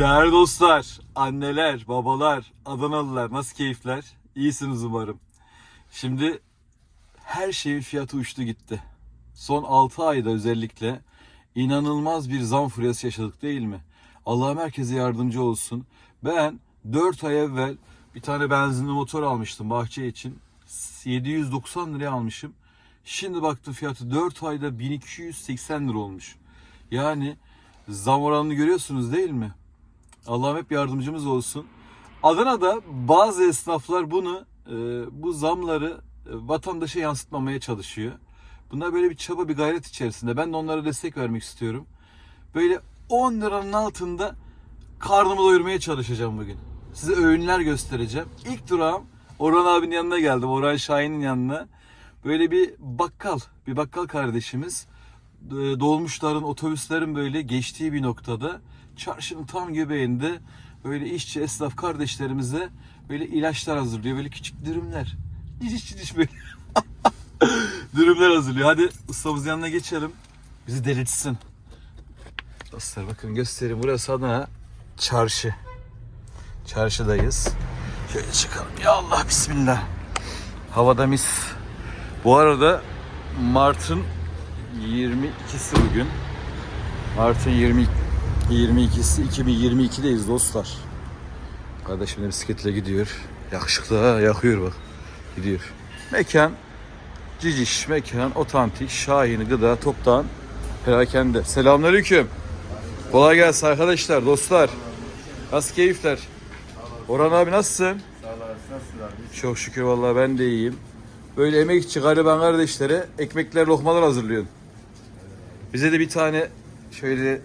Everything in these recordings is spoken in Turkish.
Değerli dostlar, anneler, babalar, Adanalılar nasıl keyifler? İyisiniz umarım. Şimdi her şeyin fiyatı uçtu gitti. Son 6 ayda özellikle inanılmaz bir zam furyası yaşadık değil mi? Allah'ım herkese yardımcı olsun. Ben 4 ay evvel bir tane benzinli motor almıştım bahçe için. 790 liraya almışım. Şimdi baktım fiyatı 4 ayda 1280 lira olmuş. Yani zam oranını görüyorsunuz değil mi? Allah'ım hep yardımcımız olsun. Adana'da bazı esnaflar bunu, e, bu zamları e, vatandaşa yansıtmamaya çalışıyor. Bunlar böyle bir çaba, bir gayret içerisinde. Ben de onlara destek vermek istiyorum. Böyle 10 liranın altında karnımı doyurmaya çalışacağım bugün. Size öğünler göstereceğim. İlk durağım Orhan abinin yanına geldim. Orhan Şahin'in yanına. Böyle bir bakkal, bir bakkal kardeşimiz e, dolmuşların, otobüslerin böyle geçtiği bir noktada çarşının tam göbeğinde böyle işçi esnaf kardeşlerimize böyle ilaçlar hazırlıyor. Böyle küçük dürümler. Ciciş ciciş böyle. dürümler hazırlıyor. Hadi ustamız yanına geçelim. Bizi delirtsin. Dostlar bakın göstereyim. Burası Adana çarşı. Çarşıdayız. Şöyle çıkalım. Ya Allah bismillah. Havada mis. Bu arada Mart'ın 22'si bugün. Mart'ın 20 22'si 2022'deyiz dostlar. Kardeşim de bisikletle gidiyor. Yakışıklı ha, yakıyor bak. Gidiyor. Mekan Ciciş mekan otantik Şahin gıda toptan perakende. Selamünaleyküm. Kolay gelsin arkadaşlar, dostlar. Nasıl keyifler? Orhan abi nasılsın? Çok şükür vallahi ben de iyiyim. Böyle emekçi gariban kardeşlere ekmekler, lokmalar hazırlıyorsun. Bize de bir tane şöyle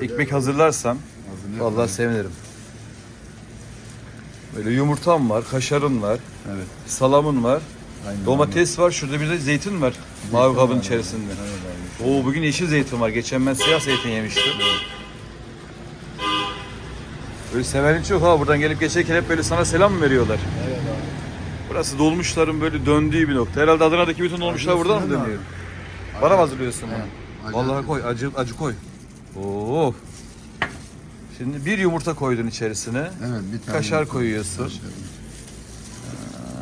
ekmek hazırlarsan vallahi sevinirim. Böyle yumurtam var, kaşarın var, Evet. salamın var, Aynen. domates var, şurada bir de zeytin var. Mavi kabın içerisinde. Evet abi. Oo bugün yeşil zeytin var. Geçen ben siyah zeytin yemiştim. Böyle sevenin çok ha. Buradan gelip geçerken hep böyle sana selam mı veriyorlar? Evet abi. Burası dolmuşların böyle döndüğü bir nokta. Herhalde Adana'daki bütün dolmuşlar buradan mı dönüyor? abi. Bana mı hazırlıyorsun bunu? Acı Vallahi koy. Acı, acı koy. Oo. Şimdi bir yumurta koydun içerisine. Evet bir tane. Kaşar koyuyorsun. Kaşar.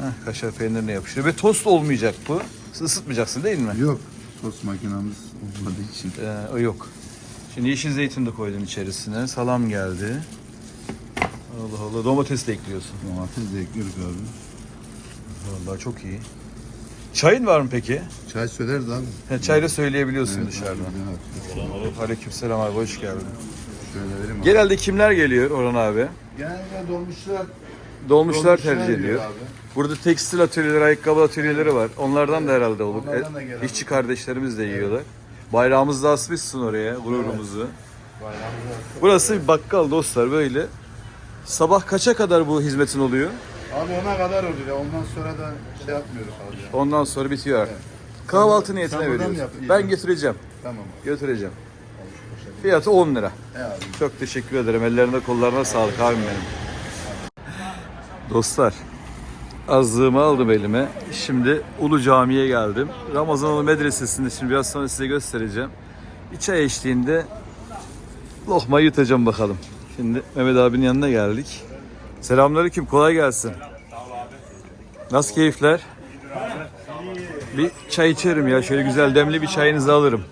Heh, kaşar peynirine yapışıyor. Ve tost olmayacak bu. Isıtmayacaksın değil mi? Yok. Tost makinamız olmadığı için. Ee, o yok. Şimdi yeşil zeytin de koydum içerisine. Salam geldi. Allah Allah. Domates de ekliyorsun. Domates de ekliyoruz abi. Vallahi çok iyi. Çayın var mı peki? Çay söyleriz abi. He, çay da söyleyebiliyorsun Evet, dışarıdan. abi, evet. Aleykümselam abi hoş geldin. Şöyle vereyim abi. Genelde kimler geliyor Orhan abi? Genelde dolmuşlar. Dolmuşlar tercih ediyor. Abi. Burada tekstil atölyeleri, ayakkabı atölyeleri var. Onlardan da herhalde olur. Onlardan da E, gelen. İşçi kardeşlerimiz de yiyorlar. Bayrağımızı da asmışsın oraya, gururumuzu. Burası bir bakkal dostlar böyle. Sabah kaça kadar bu hizmetin oluyor? Abi ona kadar oluyor. Ondan sonra da şey yapmıyoruz abi. ya. Ondan sonra bitiyor artık. Kahvaltı niyetine buradan veriyoruz. mı yap- Ben getireceğim. Tamam. Götüreceğim. Fiyatı 10 lira. E abi. Çok teşekkür ederim. Ellerine kollarına sağlık abim benim. Dostlar, azlığımı aldım elime. Şimdi Ulu Cami'ye geldim. Ramazanoğlu Medresesi'nde şimdi biraz sonra size göstereceğim. Bir çay eşliğinde lokma yutacağım bakalım. Şimdi Mehmet abinin yanına geldik. Selamünaleyküm, kolay gelsin. Nasıl keyifler? Bir çay içerim ya. Şöyle güzel demli bir çayınızı alırım.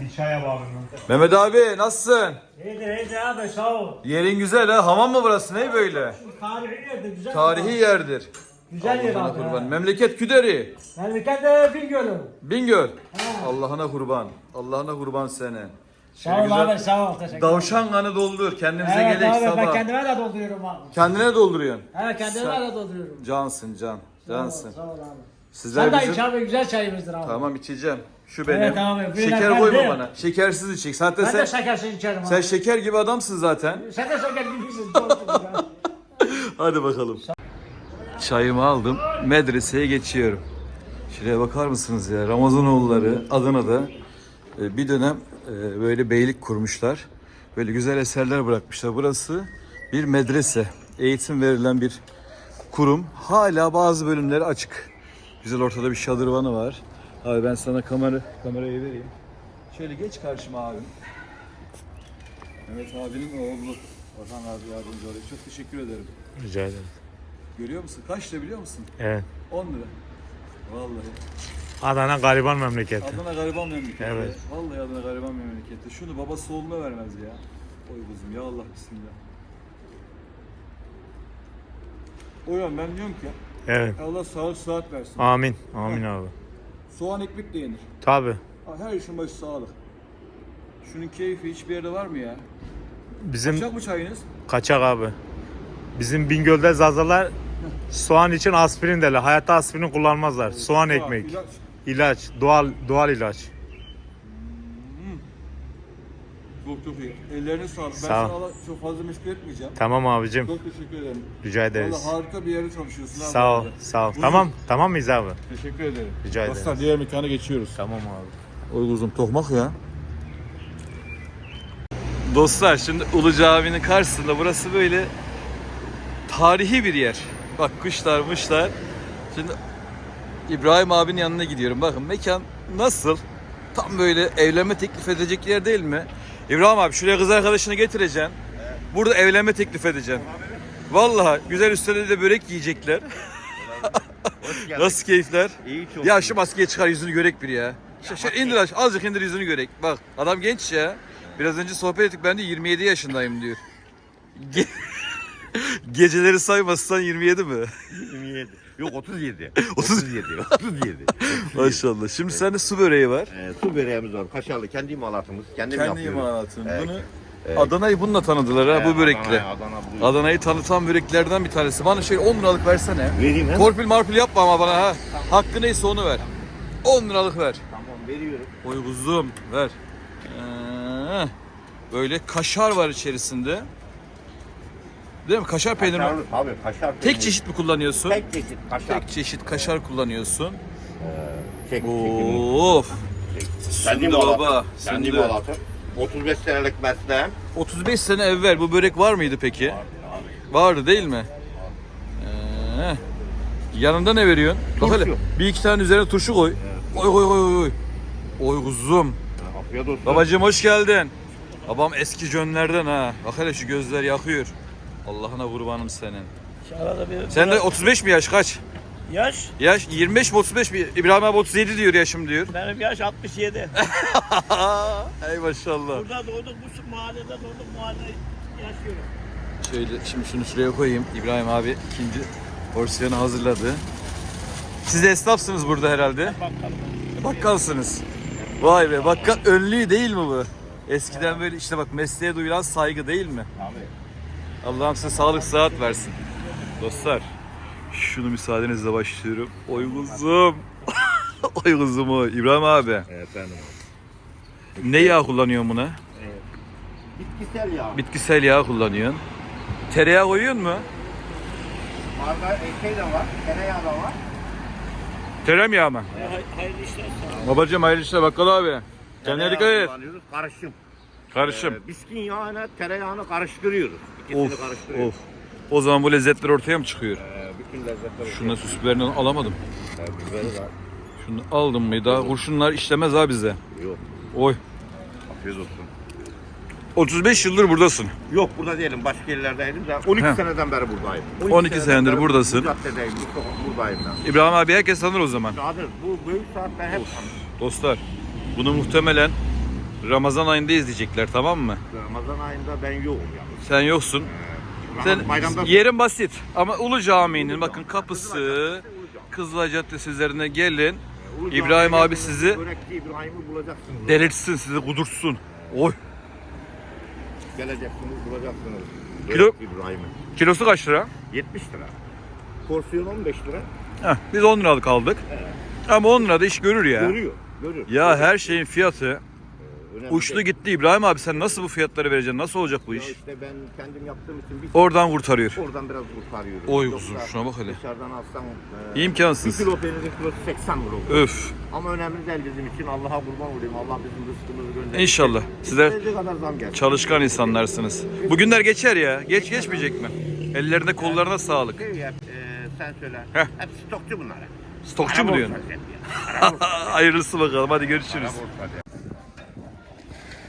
Bir çaya bağlı. Mehmet abi nasılsın? İyidir iyidir abi sağ ol. Yerin güzel ha. Hamam mı burası? Ne böyle? Tarihi yerde güzel. Tarihi yerdir. Güzel yer abi. kurban. Memleket Küderi. Memleket de Bingöl'ü. Bingöl. Allah'ına kurban. Allah'ına kurban seni. Sağ ol güzel- abi sağ ol teşekkür. Davşan kanı doldur. Kendimize Evet gerek abi ben sabah. kendime de dolduruyorum abi. Kendine dolduruyorsun. Evet kendime Sen- de dolduruyorum. Cansın can. Sağ ol, Cansın. Sağ ol abi. Sizler Sen de bizim... iç abi güzel çayımızdır abi. Tamam içeceğim. Şu benim. Evet abi, Şeker koyma bana. Şekersiz içecek. Zaten Ben sen, de şekersiz içerim abi. sen şeker gibi adamsın zaten. Sen de şeker gibisin. Hadi bakalım. Çayımı aldım. Medreseye geçiyorum. Şuraya bakar mısınız ya? Ramazanoğulları Adana'da e, bir dönem e, böyle beylik kurmuşlar. Böyle güzel eserler bırakmışlar. Burası bir medrese. Eğitim verilen bir kurum. Hala bazı bölümleri açık. Güzel ortada bir şadırvanı var. Abi ben sana kamera kamerayı vereyim. Şöyle geç karşıma abim. Mehmet abinin oğlu. Orhan abi yardımcı oluyor. Çok teşekkür ederim. Rica ederim. Görüyor musun? Kaç lira biliyor musun? Evet. 10 lira. Vallahi. Adana gariban memleketi. Adana gariban memleketi. Evet. Vallahi Adana gariban memleketi. Şunu babası oğluna vermez ya. Oy kuzum ya Allah bismillah. Oyan ben diyorum ki Evet. Allah sağlık sıhhat versin. Amin. Amin abi. Soğan ekmek de yenir. Tabi. Her işin başı sağlık. Şunun keyfi hiçbir yerde var mı ya? Bizim Kaçak mı çayınız? kaçak abi. Bizim Bingöl'de zazalar soğan için aspirin derler. Hayatta aspirin kullanmazlar. Soğan ekmek. ilaç. İlaç. Doğal doğal ilaç. Çok çok iyi. Ellerine sağlık. Ben Sağ ol. sana çok fazla meşgul etmeyeceğim. Tamam abicim. Çok teşekkür ederim. Rica ederiz. harika bir yerde çalışıyorsun. ha Sağ ol. bu arada. Sağ ol. Uzun. Tamam. Tamam mıyız abi? Teşekkür ederim. Rica ederiz. Dostlar diğer mekana geçiyoruz. Tamam abi. Oy kuzum tokmak ya. Dostlar şimdi Ulu Cami'nin karşısında burası böyle tarihi bir yer. Bak kuşlar mışlar. Şimdi İbrahim abinin yanına gidiyorum. Bakın mekan nasıl? Tam böyle evlenme teklif edecek yer değil mi? İbrahim abi şuraya kız arkadaşını getireceksin. Burada evlenme teklif edeceksin. Vallahi güzel üstüne de börek yiyecekler. Nasıl keyifler? İyi çok. Ya şu maskeyi çıkar yüzünü görek bir ya. Şu, şu indir aç, azıcık indir yüzünü görek. Bak adam genç ya. Biraz önce sohbet ettik ben de 27 yaşındayım diyor. Ge- Geceleri saymazsan 27 mi? 27. Yok 37. 30. 37. 37. Maşallah. Şimdi sende su böreği var. Ee, su böreğimiz var. Kaşarlı kendi imalatımız. Kendim Kendi yapıyorum. imalatın. Evet. Bunu Evet. Adana'yı bununla tanıdılar ha Ee, bu börekle. Adana, Adana bu. Adana'yı tanıtan böreklerden bir tanesi. Bana şey 10 liralık versene. Vereyim he. Torpil marpil yapma ama bana ha. Hakkı neyse onu ver. 10 liralık ver. Tamam veriyorum. Oy kuzum ver. Ee, böyle kaşar var içerisinde. Değil mi? Kaşar peyniri. mi? Kaşarlı tabii kaşar Tek peyniri. çeşit mi kullanıyorsun? Tek çeşit kaşar. Tek çeşit kaşar kullanıyorsun. Çek, Of. Kendi Şimdi imalatım. baba. Kendi Şimdi imalatım. 35 senelik mesleğim. 35 sene evvel bu börek var mıydı peki? Vardı değil mi? Ee, yanında ne veriyorsun? Bak hele Turşu. bir iki tane üzerine turşu koy. Oy koy koy koy. Oy kuzum. Afiyet olsun. Babacığım hoş geldin. Babam eski cönlerden ha. Bak hele şu gözler yakıyor. Allah'ına kurbanım senin. Arada bir Sen de 35 mi yaş kaç? yaş. Yaş 25 mi 35 mi? İbrahim abi 37 diyor yaşım diyor. Benim yaş 67. Ey maşallah. Burada doğduk, bu mahallede doğduk, mahallede yaşıyorum. Şöyle şimdi şunu şuraya koyayım. İbrahim abi ikinci porsiyonu hazırladı. Siz de esnafsınız burada herhalde. Bakalım. Bakkalsınız. Vay be bakkal önlüğü değil mi bu? Eskiden böyle işte bak mesleğe duyulan saygı değil mi? Abi. Allah'ım size sağlık sıhhat versin. Dostlar şunu müsaadenizle başlıyorum. Oy kuzum. Oy kuzum o. İbrahim abi. Efendim. Ne yağ kullanıyorsun buna? Bitkisel yağ. Bitkisel yağ kullanıyorsun. Tereyağı koyuyorsun mu? Marga şey de var. Tereyağı da var. Tereyağ mı? Hay- Hayırlı işler ol. Babacım hayırlı işler bakkal abi. Kendine dikkat et. Karışım. Karışım. Ee, biskin yağına tereyağını karıştırıyoruz. İkisini Of karıştırıyoruz. of. O zaman bu lezzetler ortaya mı çıkıyor? Ee, bütün lezzetler. Şuna süs biberini alamadım. Ee, biberi var. Şunu aldım mı? Daha kurşunlar işlemez abi bize. Yok. Oy. Afiyet olsun. 35 yıldır buradasın. Yok burada değilim. Başka yerlerdeydim. Ben 12 Heh. seneden beri buradayım. 12 seneden senedir beri buradasın. Bu caddedeyim. Bu sokak buradayım ben. İbrahim abi herkes tanır o zaman. Zaten bu büyük saat ben hep tanıdım. Dostlar bunu muhtemelen Ramazan ayında izleyecekler tamam mı? Ramazan ayında ben yokum yalnız. Sen yoksun. Sen bayramda yerin basit ama Ulu Cami'nin bakın kapısı Kızılay Caddesi üzerine gelin. Ulu İbrahim abi sizi- İbrahim'i bulacaksınız. Delirtsin sizi kudurtsun. Oy. Geleceksiniz bulacaksınız. Kilo- İbrahim'i. Kilosu kaç lira? 70 lira. Porsiyon 15 lira. Heh, biz 10 liralık aldık. Ama 10 lirada iş görür ya. Görüyor. Görüyor. Ya her şeyin fiyatı Önemli uçtu değil. gitti. İbrahim abi sen nasıl bu fiyatları vereceksin? Nasıl olacak bu Ya iş? işte ben kendim yaptığım için bir Oradan kurtarıyor. oradan biraz kurtarıyorum. Oy Yoksa kuzum şuna bak hele. Dışarıdan alsam e, İmkansız. Bir kilo peynirin kilosu 80 lira. Öf. Ama önemli değil bizim için. Allah'a kurban olayım. Allah bizim rızkımızı göndersin. İnşallah. Sizler İstediği kadar zam gelsin. çalışkan insanlarsınız. Bu günler geçer ya. Geç geçmeyecek mi? Ellerine kollarına sağlık. Şey yap, e, sen söyle. Heh. Hep stokçu bunlar. Stokçu mu Araba diyorsun? olsa sen ya. Araba olsa. Hayırlısı bakalım. Hadi görüşürüz. Araba olsa sen.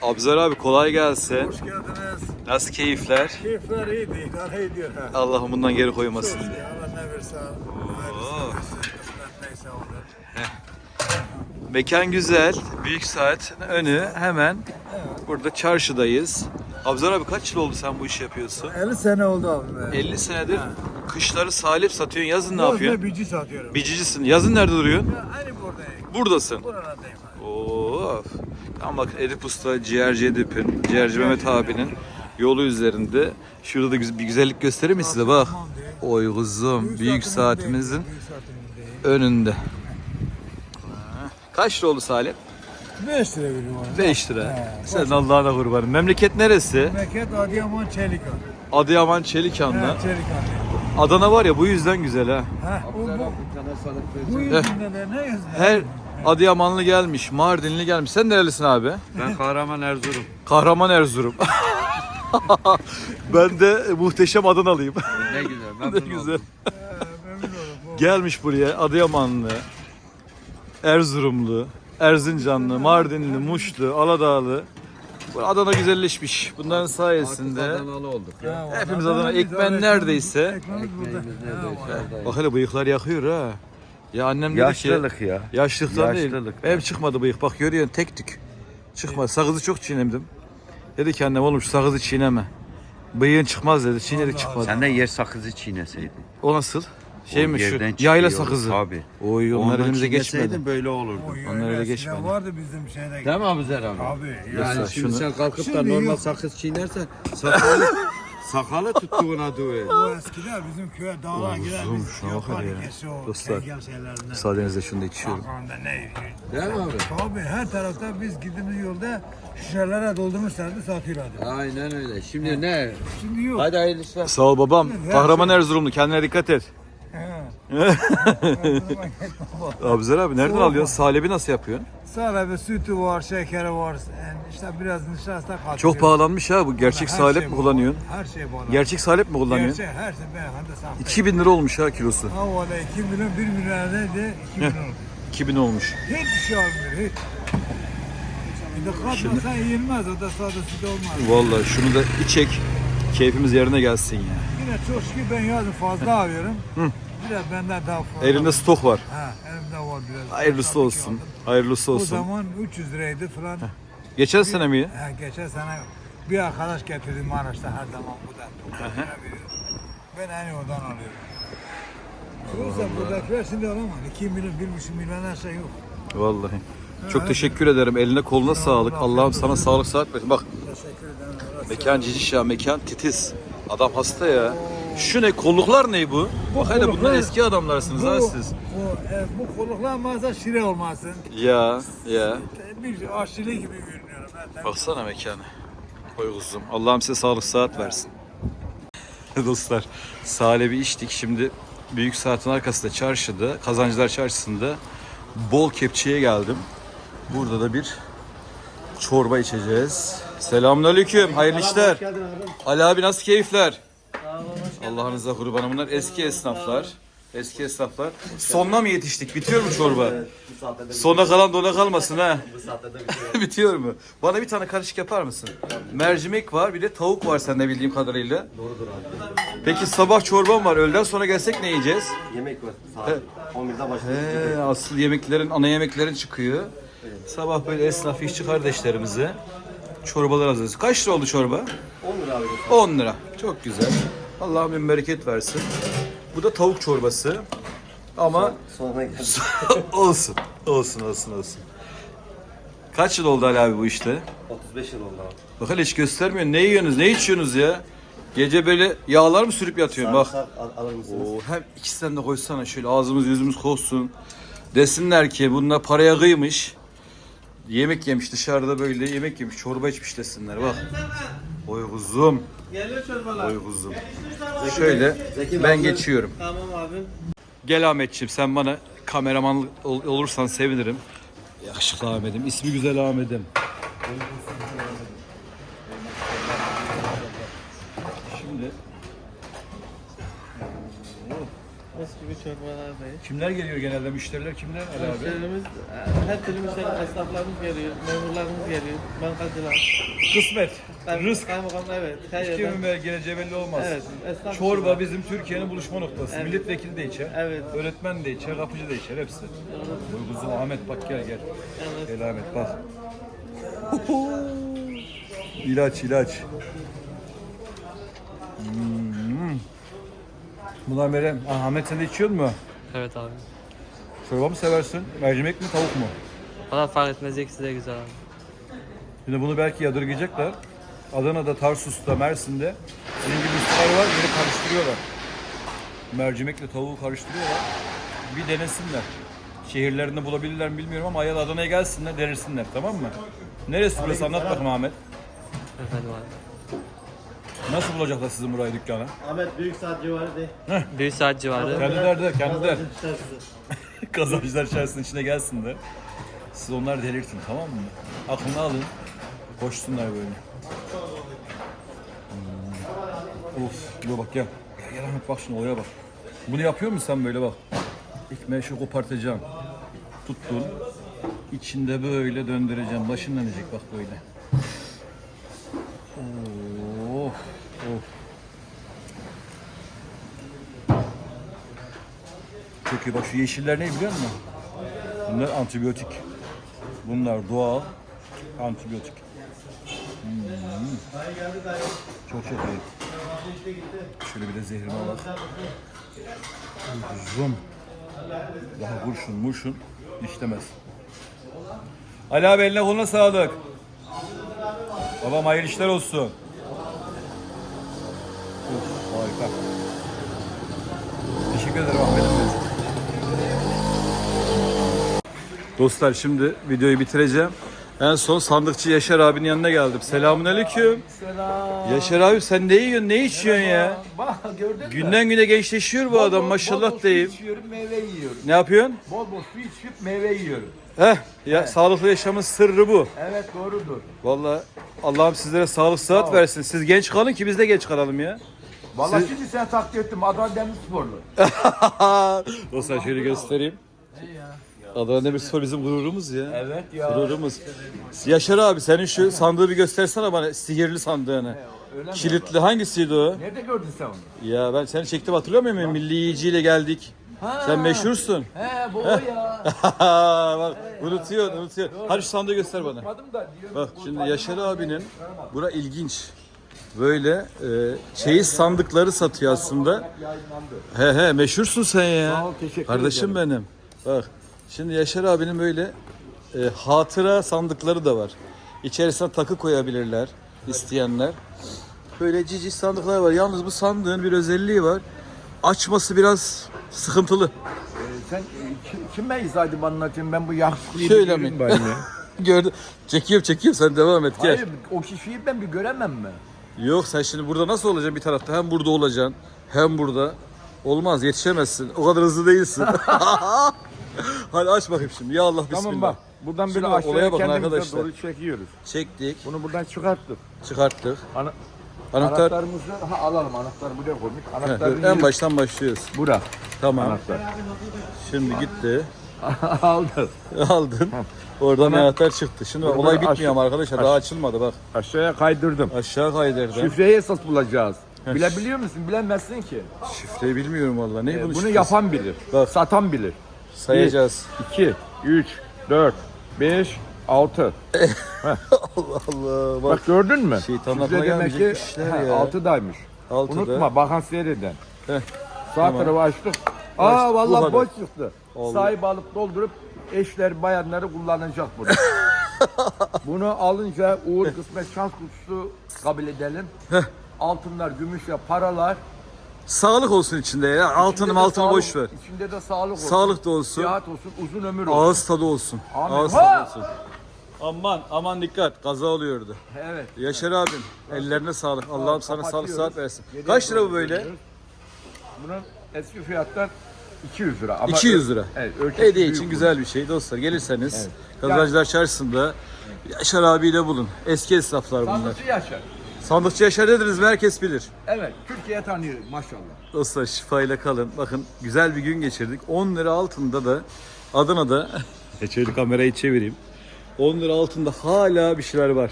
Abzer abi kolay gelsin. Hoş geldiniz. Nasıl keyifler? Keyifler iyiydi, idare ediyor. Ha. Allah'ım bundan geri koymasın. İşte Allah ne verse, neyse olur. Mekan güzel. Büyük saat önü hemen burada çarşıdayız. Abzer abi kaç yıl oldu sen bu işi yapıyorsun? 50 sene oldu abi. be. 50 senedir kışları salip satıyorsun. Yazın ne Yazda yapıyorsun? bici satıyorum. Bicicisin. Yazın nerede duruyorsun? Ya, Aynı buradayım. Buradasın. Buralardayım. abi. Oo. Ama bak Edip Usta Ciğerci Edip'in, Ciğerci Mehmet abinin yolu üzerinde. Şurada da güz- bir güzellik göstereyim mi size bak. Oy kuzum büyük saatimizin önünde. Kaç lira oldu Salim? 5 lira veriyorum abi. 5 lira. Sen Allah'ına kurbanım. Memleket neresi? Memleket Adıyaman Çelikan. Adıyaman Çelikan'da. Ha, Çelikan. Adana var ya bu yüzden güzel ha. Ha, o, bu, bu yüzünden de ne yüzünden? Her Adıyamanlı gelmiş, Mardinli gelmiş. Sen nerelisin abi? Ben Kahraman Erzurum. Kahraman Erzurum. ben de muhteşem Adanalıyım. Ne güzel. ne güzel. Ha, memnun oldum. Bu- Gelmiş buraya Adıyamanlı, Erzurumlu, Erzincanlı, Mardinli, Muşlu, Aladağlı. Bu Adana güzelleşmiş. Bunların sayesinde Adanalı olduk. Ha, hepimiz Adana Ekmen neredeyse. Ekmeğimiz burada. Ha, Bak hele bıyıklar yakıyor ha. Ya annem dedi ki Yaşlılık ya. yaşlıktan değil. Yaşlılık. Benim çıkmadı bıyık. Bak görüyorsun tek tük. Çıkmadı. Sakızı çok çiğnemdim. Dedi ki annem oğlum şu sakızı çiğneme. Bıyığın çıkmaz dedi. Çiğnedik çıkmadı. Sen de yer sakızı çiğneseydin. O nasıl? Şey O mi şu yerden yayla sakızı? Tabii. Oy onlar Ondan elimize çiğneseydin geçmedi. böyle olurdu. Onlar öyle yöresinde geçmedi. Vardı bizim şeyde. Değil mi Abuzer abi? Abi. Yani Şimdi şunu. sen kalkıp da Şimdi normal yok. sakız çiğnersen sakalı, sakalı tuttuğuna et. o eskiden bizim köye dağlar gider biz yapardık ya. Dostlar. Müsaadenizle şunu da içiyorum. Ne yiyor? Değil mi abi? Abi her tarafta biz gittiğimiz yolda şişelere doldurmuşlardı satıyorlardı. Aynen öyle. Şimdi ne? Şimdi yok. Hadi hayırlı işler. Sağ ol babam. Kahraman Erzurumlu. Kendine dikkat et. Abzer abi nereden alıyorsun? Salebi nasıl yapıyorsun? Salebi, sütü var, şekeri var. Yani işte biraz nişasta katıyor. Çok pahalanmış ha bu. Gerçek Her salep şey mi bu. kullanıyorsun? Her şey bu. Gerçek salep mi kullanıyorsun? Gerçek her şey beyefendi sahte. 2000 lira olmuş ha kilosu. Ha valla 2 milyon 1 milyon neydi? 2 milyon oldu. 2000 olmuş. Hiçbir şey almıyor hiç. Bir de katmasa yenmez o da sade süt olmaz. Vallahi şunu da içek. Keyfimiz yerine gelsin ya. Yine çok şükür ben yazın fazla alıyorum. Biraz benden daha fazla. Elinde stok var. Ha elimde var biraz. Hayırlısı Tabii ki olsun. aldım. Hayırlısı O olsun. zaman 300 liraydı falan. Geçen sene mi? Ha, geçen sene bir arkadaş getirdi Maraş'ta her zaman bu da. Ben en iyi oradan alıyorum. Yoksa buradakiler şimdi alamam. 2 milyon, 1,5 milyon her şey yok. Vallahi. Çok teşekkür ederim. Eline koluna sağlık. Allah'ım sana sağlık saat versin. Bak Teşekkür ederim. Mekan ciciş ya. Mekan titiz. Adam hasta ya. Şu ne? Kolluklar ne bu? Bak hele bunlar kolluklar- eski adamlarsınız ha Bu, siz. bu, e, bu kolluklanmazsa şire olmasın. Ya ya. Bir aşçılığı gibi görünüyorum. zaten. Baksana mekanı. Oy kuzum. Allah'ım size sağlık saat versin. Dostlar salebi içtik. Şimdi büyük saatin arkasında çarşıda, Kazancılar Çarşısı'nda bol kepçeye geldim. Burada da bir çorba içeceğiz. Selamünaleyküm. Hayırlı işler. Ali abi nasıl keyifler? Allah'ınıza kurbanım. Bunlar eski esnaflar. Eski esnaflar. Sonuna mı yetiştik? Bitiyor mu çorba? Sona kalan dona kalmasın ha. Bitiyor mu? Bana bir tane karışık yapar mısın? Mercimek var, bir de tavuk var sende bildiğim kadarıyla. Doğrudur abi. Peki sabah çorbam var. Öğleden sonra gelsek ne yiyeceğiz? Yemek var. Saat 11'de başlıyor. He, asıl yemeklerin, ana yemeklerin çıkıyor. Sabah böyle esnaf işçi kardeşlerimize çorbalar hazırlıyoruz. Kaç lira oldu çorba? 10 lira abi. 10 lira. Çok güzel. Allah'ım bir bereket versin. Bu da tavuk çorbası. Ama Sonra geldi. olsun. Olsun, olsun, olsun. Kaç yıl oldu Ali abi bu işte? 35 yıl oldu abi. Bak hele hiç göstermiyor. Ne yiyorsunuz, ne içiyorsunuz ya? Gece böyle yağlar mı sürüp yatıyorsun? Bak. Sarımsak al- alır mısınız? Oo, hem ikisinden de koysana şöyle ağzımız yüzümüz koksun. Desinler ki bunlar paraya kıymış. Yemek yemiş dışarıda böyle yemek yemiş çorba içmiş desinler bak. Oy kuzum. Oy kuzum. Şöyle ben geçiyorum. Tamam abi. Gel Ahmetciğim sen bana kameraman ol- olursan sevinirim. Yakışıklı Ahmet'im. ismi güzel Ahmet'im. Şimdi gibi çorbalardayız. Kimler geliyor genelde? Müşteriler kimler Ali abi? Müşterimiz, e, her türlü müşteri, esnaflarımız geliyor, memurlarımız geliyor, bankacılar. Kısmet, Kay- rızk. Kaymakam, evet, her yerden. Kimin geleceği belli olmaz. Evet, esnaf Çorba bizim Türkiye'nin buluşma noktası. Evet. Milletvekili de içer, Evet. öğretmen de içer, kapıcı da içer hepsi. Buyur kuzum Ahmet bak gel gel. Evet. Gel Ahmet bak. ilaç ilaç. Hmm. Bunlar Meryem. Ah, Ahmet sen de içiyor mu? Evet abi. Çorba mı seversin? Mercimek mi tavuk mu? Bana fark etmez ikisi de güzel abi. Şimdi bunu belki yadırgayacaklar. Adana'da, Tarsus'ta, Mersin'de senin gibi ustalar var, böyle karıştırıyorlar. Mercimekle tavuğu karıştırıyorlar. Bir denesinler. Şehirlerinde bulabilirler mi bilmiyorum ama ya da Adana'ya gelsinler, denesinler tamam mı? Neresi burası anlat bakalım Ahmet. Efendim abi. Nasıl bulacaklar sizin burayı dükkanı? Ahmet büyük saat civarı değil. Bir saat civarı. Kendiler de, kendiler. Kazancılar içerisinde içine gelsin de. Siz onları delirtin tamam mı? Aklını alın. Koşsunlar böyle. Hmm. Of, dur bak gel. Gel gel bak şimdi olaya bak. Bunu yapıyor musun sen böyle bak. Ekmeği şu kopartacaksın. Tuttun. İçinde böyle döndüreceğim. Başın dönecek bak böyle. Of, of. Çok iyi. Bak şu yeşiller ne biliyor musun? Bunlar antibiyotik. Bunlar doğal antibiyotik. Hmm. Çok çok iyi. Şöyle bir de zehrime bak. Zoom. Daha kurşun murşun işlemez. Ali abi eline koluna sağlık. Babam hayırlı işler olsun. Of, harika. Teşekkür ederim Ahmet'im. Dostlar şimdi videoyu bitireceğim. En son sandıkçı Yaşar abinin yanına geldim. Selamünaleyküm. Selam. Yaşar abi sen ne yiyorsun, ne içiyorsun ya? Bak gördün mü? Günden güne gençleşiyor bu adam maşallah diyeyim. içiyorum, meyve yiyorum. Ne yapıyorsun? Bol bol su içip meyve yiyorum. Heh, ya sağlıklı yaşamın sırrı bu. Evet doğrudur. Vallahi Allah'ım sizlere sağlık sıhhat versin. Siz genç kalın ki biz de genç kalalım ya. Vallahi şimdi sen takdir ettim. Adana Demirsporlu. Dostlar şöyle göstereyim. Adana Demirspor bizim gururumuz ya. Evet ya. Gururumuz. Yaşar abi senin şu sandığı bir göstersene bana sihirli sandığını. Öyle mi? Kilitli hangisiydi o? Nerede gördün sen onu? Ya ben seni çektim hatırlıyor musun? Milli yiyiciyle geldik. Ha. Sen meşhursun. He bu o ya. Bak unutuyor, unutuyor. Hadi şu sandığı göster bana. Da. Bak şimdi Yaşar abinin bura ilginç. Böyle e, çeyiz sandıkları satıyor aslında. He he meşhursun sen ya. Sağ ol, teşekkür Kardeşim benim. Bak şimdi Yaşar abinin böyle e, hatıra sandıkları da var. İçerisine takı koyabilirler isteyenler. Böyle cici sandıklar var. Yalnız bu sandığın bir özelliği var. Açması biraz sıkıntılı. Sen e, kim, kime izah edip anlatayım ben bu yakışıklıyı Şöyle bir göreyim mi? bari ya. Gördüm. Çekiyorum çekiyorum sen devam et gel. Hayır o kişiyi ben bir göremem mi? Yok sen şimdi burada nasıl olacaksın bir tarafta? Hem burada olacaksın hem burada. Olmaz yetişemezsin. O kadar hızlı değilsin. Hadi aç bakayım şimdi. Ya Allah bismillah. Tamam bak. Buradan Şimdi böyle aşağıya bakın kendimize arkadaşlar. doğru çekiyoruz. Çektik, Bunu buradan çıkarttık. çıkarttık. Ana, Anahtar Anahtarımızı ha, alalım anahtarı buraya koyduk. Heh, Anahtarın en baştan başlıyoruz. bura. Tamam. Anahtar. Şimdi gitti. Aldı. Aldın. Oradan anahtar çıktı. Şimdi bak, Buradan olay bitmiyor ama arkadaşlar. Daha açılmadı bak. Aşağıya kaydırdım. Aşağı kaydırdım. Şifreyi esas bulacağız. Bilebiliyor musun? Bilemezsin ki. Şifreyi bilmiyorum vallahi. Ne Ee, bunun Bunu şifresi? yapan bilir. Bak. Satan bilir. Sayacağız. 2, 3, 4, 5, 6. Allah Allah. Bak. Bak gördün mü? Şeytanın Şifre aklına demek gelmeyecek ki işler ha, ya. 6'daymış. Altıda. Unutma bakan seyreden. Heh, Sağ tamam. tarafı açtık. Açtık, Aa bu vallahi kadar. boş çıktı. Allah. Sahip alıp doldurup eşler bayanları kullanacak bunu. bunu alınca uğur kısmet şans kutusu kabul edelim. Altınlar, gümüşler, paralar. Sağlık olsun içinde ya. Altını İçinde de altını sağlık- boş ver. İçinde de sağlık olsun. Sağlık da olsun. Sıhhat olsun, uzun ömür olsun. Ağız tadı olsun. Amin. Ağız Ha! tadı olsun. Aman aman dikkat kaza oluyordu. Evet. Yaşar abim ellerine sağlık. Allah'ım sana sağlık Kapatıyoruz. sıhhat versin. Geriye Kaç lira doğru bu böyle? dönüyoruz. Bunun eski fiyatlar 200 lira. Ama 200 lira. Evet, ölçüsü Hediye büyük için bunun. güzel bir şey dostlar. Gelirseniz Evet. Kazancılar Çarşısı'nda Yaşar abiyle bulun. Eski esnaflar bunlar. Sandıkçı yaşar. Sandıkçı Yaşar dediniz mi herkes bilir. Evet, Türkiye tanıyor maşallah. Dostlar şifayla kalın. Bakın güzel bir gün geçirdik. 10 lira altında da Adana'da şöyle kamerayı çevireyim. 10 lira altında hala bir şeyler var.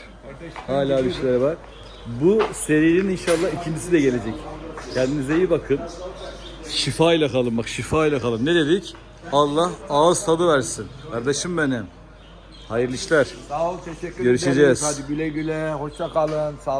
Hala bir şeyler var. Bu serinin inşallah ikincisi de gelecek. Kendinize iyi bakın. Şifayla kalın bak şifayla kalın. Ne dedik? Allah ağız tadı versin. Kardeşim benim. Hayırlı işler. Sağ ol, teşekkür Görüşeceğiz. Hadi güle güle, hoşça kalın. Sağ